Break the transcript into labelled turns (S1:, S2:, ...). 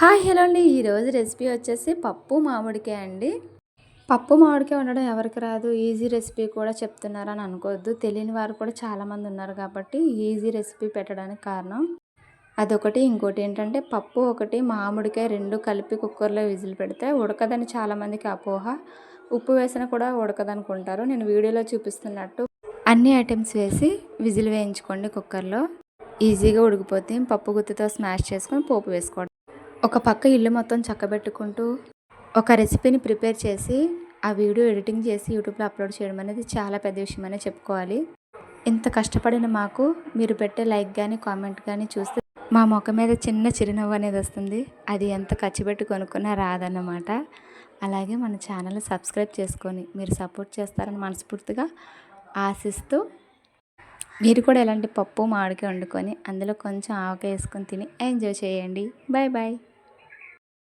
S1: Hi hello అండి. ఈరోజు recipe వచ్చేసి పప్పు మామిడికాయ అండి. పప్పు మామిడికాయ వండడం ఎవరికి రాదు. ఈజీ రెసిపీ కూడా చెప్తున్నారని అనుకోవద్దు. తెలియని వారు కూడా చాలామంది ఉన్నారు కాబట్టి ఈజీ రెసిపీ పెట్టడానికి కారణం అదొకటి. ఇంకోటి ఏంటంటే పప్పు ఒకటి మామిడికాయ రెండు కలిపి కుక్కర్లో విజిల్ పెడితే ఉడకదని చాలామందికి అపోహ. ఉప్పు వేసిన కూడా ఉడకదనుకుంటారు. నేను వీడియోలో చూపిస్తున్నట్టు అన్ని ఐటమ్స్ వేసి విజిల్ వేయించుకోండి కుక్కర్లో. ఈజీగా ఉడికిపోతే పప్పు గుత్తితో స్మాష్ చేసుకొని పోపు వేసుకోవడం ఒక పక్క ఇల్లు మొత్తం చక్కబెట్టుకుంటూ ఒక రెసిపీని ప్రిపేర్ చేసి ఆ వీడియో ఎడిటింగ్ చేసి యూట్యూబ్లో అప్లోడ్ చేయడం అనేది చాలా పెద్ద విషయం అనే చెప్పుకోవాలి. ఇంత కష్టపడిన మాకు మీరు పెట్టే లైక్ కానీ కామెంట్ కానీ చూస్తే మా ముఖం మీద చిన్న చిరునవ్వు అనేది వస్తుంది. అది ఎంత ఖర్చు పెట్టి కొనుక్కున్నా రాదన్నమాట. అలాగే మన ఛానల్ సబ్స్క్రైబ్ చేసుకొని మీరు సపోర్ట్ చేస్తారని మనస్ఫూర్తిగా ఆశిస్తూ మీరు కూడా ఇలాంటి పప్పు మామిడికాయ వండుకొని అందులో కొంచెం ఆవకాయ వేసుకొని తిని ఎంజాయ్ చేయండి. Bye bye